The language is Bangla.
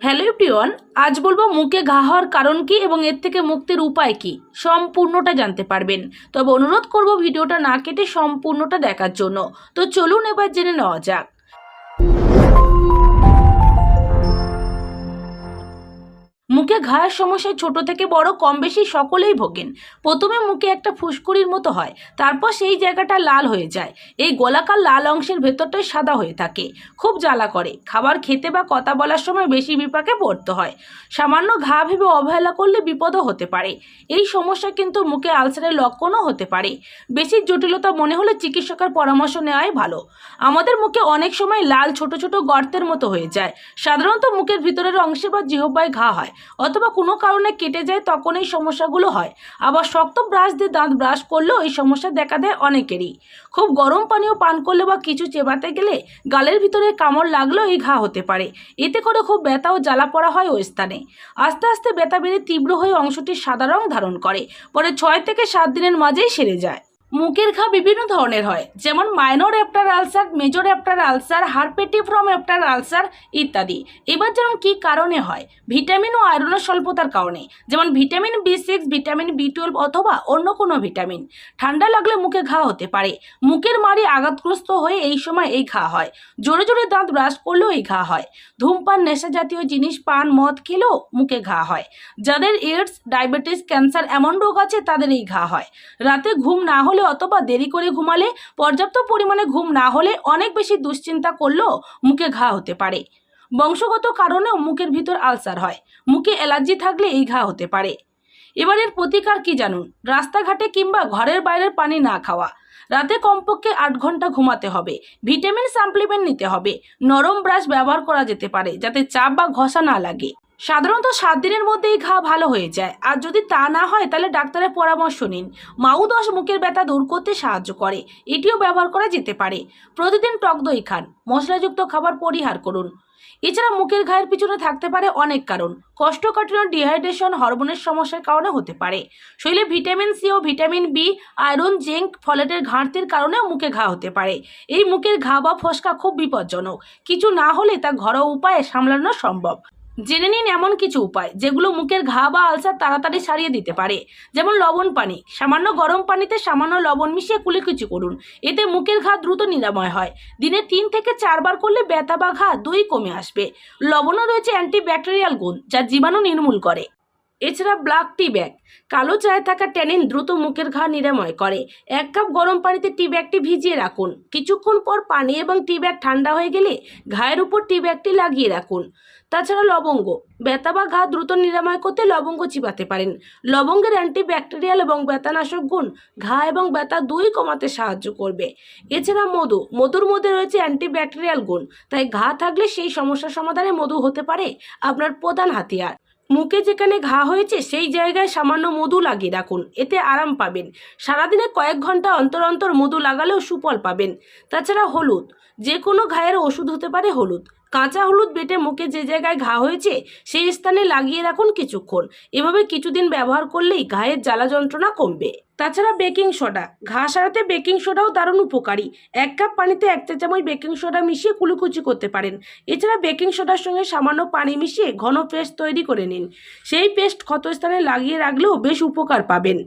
হ্যালো এভরিওয়ান, আজ বলব মুখে ঘা হওয়ার কারণ কি এবং এর থেকে মুক্তির উপায় কি, সম্পূর্ণটা জানতে পারবেন। তবে অনুরোধ করব ভিডিওটা না কেটে সম্পূর্ণটা দেখার জন্য। তো চলুন এবার জেনে নেওয়া যাক। ঘায়ের সমস্যায় ছোট থেকে বড় কম বেশি সকলেই ভোগেন। প্রথমে মুখে একটা ফুসকুড়ির মতো হয়, তারপর সেই জায়গাটা লাল হয়ে যায়। এই গোলাকার লাল অংশের ভেতরটাই সাদা হয়ে থাকে, খুব জ্বালা করে। খাবার খেতে বা কথা বলার সময় বেশি বিপাকে পড়তে হয়। সামান্য ঘা ভেবে অবহেলা করলে বিপদও হতে পারে। এই সমস্যা কিন্তু মুখে আলসারের লক্ষণও হতে পারে। বেশি জটিলতা মনে হলে চিকিৎসকের পরামর্শ নেওয়াই ভালো। আমাদের মুখে অনেক সময় লাল ছোট ছোট গর্তের মতো হয়ে যায়। সাধারণত মুখের ভিতরের অংশে বা জিহ্বায় ঘা হয়, অথবা কোনো কারণে কেটে যায়, তখন এই সমস্যাগুলো হয়। আবার শক্ত ব্রাশ দিয়ে দাঁত ব্রাশ করলেও এই সমস্যা দেখা দেয় অনেকেরই। খুব গরম পানীয় পান করলে বা কিছু চেবাতে গেলে গালের ভিতরে কামড় লাগলেও এই ঘা হতে পারে। এতে করে খুব ব্যথা ও জ্বালা পড়া হয় ওই স্থানে। আস্তে আস্তে ব্যথা বেড়ে তীব্র হয়ে অংশটি সাদা রং ধারণ করে। পরে ছয় থেকে সাত দিনের মাঝেই সেরে যায়। মুখের ঘা বিভিন্ন ধরনের হয়, যেমন minor aphthous ulcer major aphthous ulcer herpetiform aphthous ulcer ইত্যাদি। এবার যেমন কি কারণে হয় ভিটামিন ও আয়রনের স্বল্পতার কারণে, যেমন vitamin B six vitamin B twelve অথবা অন্য কোনো ভিটামিন ঠান্ডা লাগলে মুখে ঘা হতে পারে, মুখের মারি আঘাতগ্রস্ত হয়ে এই সময় এই ঘা হয়, জোরে জোরে দাঁত ব্রাশ করলেও এই ঘা হয়। ধূমপান, নেশা জাতীয় জিনিস, পান, মদ খেলেও মুখে ঘা হয়। যাদের এইডস ডায়াবেটিস ক্যান্সার এমন রোগ আছে তাদের এই ঘা হয়। রাতে ঘুম না হলে অথবা দেরি করে ঘুমালে পর্যাপ্ত পরিমাণে ঘুম না হলে অনেক বেশি দুশ্চিন্তা করলেও মুখে ঘা হতে পারে। বংশগত কারণেও মুখের ভিতর আলসার হয়। মুখে অ্যালার্জি থাকলে এই ঘা হতে পারে। এবারের প্রতিকার কি জানুন? রাস্তাঘাটে কিংবা ঘরের বাইরের পানি না খাওয়া। রাতে কমপক্ষে আট ঘণ্টা ঘুমাতে হবে। ভিটামিন সাপ্লিমেন্ট নিতে হবে। নরম ব্রাশ ব্যবহার করা যেতে পারে, যাতে চাপ বা ঘষা না লাগে। সাধারণত সাত দিনের মধ্যেই ঘা ভালো হয়ে যায়। আর যদি তা না হয়, তাহলে ডাক্তারের পরামর্শ নিন। মাউদশ মুখের ব্যথা দূর করতে সাহায্য করে। এটিও ব্যবহার করা যেতে পারে। প্রতিদিন টক দই খান। মশলাযুক্ত খাবার পরিহার করুন। এছাড়া মুখের ঘায়ের পিছনে থাকতে পারে অনেক কারণ। কোষ্ঠকাঠিন্য ডিহাইড্রেশন, হরমোনের সমস্যার কারণে হতে পারে। শরীরে ভিটামিন সি ও ভিটামিন বি, আয়রন, জিঙ্ক, ফলেটের ঘাটতির কারণেও মুখে ঘা হতে পারে। এই মুখের ঘা বা ফসকা খুব বিপজ্জনক। কিছু না হলে তা ঘরোয়া উপায়ে সামলানো সম্ভব। জেনে নিন এমন কিছু উপায় যেগুলো মুখের ঘা বা আলসার তাড়াতাড়ি সারিয়ে দিতে পারে। যেমন লবণ পানি। সামান্য গরম পানিতে সামান্য লবণ মিশিয়ে কুলিকুচি করুন। এতে মুখের ঘা দ্রুত নিরাময় হয়। দিনে তিন থেকে চারবার করলে ব্যথা বা ঘা দুই কমে আসবে। লবণও রয়েছে অ্যান্টিব্যাকটেরিয়াল গুণ যা জীবাণু নির্মূল করে। এছাড়া ব্ল্যাক টি ব্যাগ কালো চায়ে থাকা ট্যানিন দ্রুত মুখের ঘা নিরাময় করে। এক কাপ গরম পানিতে টি ব্যাগটি ভিজিয়ে রাখুন। কিছুক্ষণ পর পানি এবং টি ব্যাগ ঠান্ডা হয়ে গেলে ঘায়ের উপর টি ব্যাগটি লাগিয়ে রাখুন। তাছাড়া লবঙ্গ, ব্যথা বা ঘা দ্রুত নিরাময় করতে লবঙ্গ চিবাতে পারেন। লবঙ্গের অ্যান্টিব্যাকটেরিয়াল এবং ব্যথানাশক গুণ ঘা এবং ব্যথা দুই কমাতে সাহায্য করবে। এছাড়া মধু, মধুর মধ্যে রয়েছে অ্যান্টিব্যাকটেরিয়াল গুণ, তাই ঘা থাকলে সেই সমস্যা সমাধানে মধু হতে পারে আপনার প্রধান হাতিয়ার। মুখে যেখানে ঘা হয়েছে, সেই জায়গায় সামান্য মধু লাগিয়ে রাখুন। এতে আরাম পাবেন। সারাদিনে কয়েক ঘণ্টা অন্তর অন্তর মধু লাগালেও সুফল পাবেন। তাছাড়া হলুদ যে কোনো ঘায়ের ওষুধ হতে পারে হলুদ। কাঁচা হলুদ বেটে মুখে যে জায়গায় ঘা হয়েছে, সেই স্থানে লাগিয়ে রাখুন কিছুক্ষণ। এভাবে কিছুদিন ব্যবহার করলেই ঘায়ের জ্বালা যন্ত্রণা কমবে। তাছাড়া বেকিং সোডা, ঘা সারাতে বেকিং সোডাও দারুণ উপকারী। এক কাপ পানিতে এক চা চামচ বেকিং সোডা মিশিয়ে কুলুকুচি করতে পারেন। এছাড়া বেকিং সোডার সঙ্গে সামান্য পানি মিশিয়ে ঘন পেস্ট তৈরি করে নিন। সেই পেস্ট ক্ষতস্থানে লাগিয়ে রাখলেও বেশ উপকার পাবেন।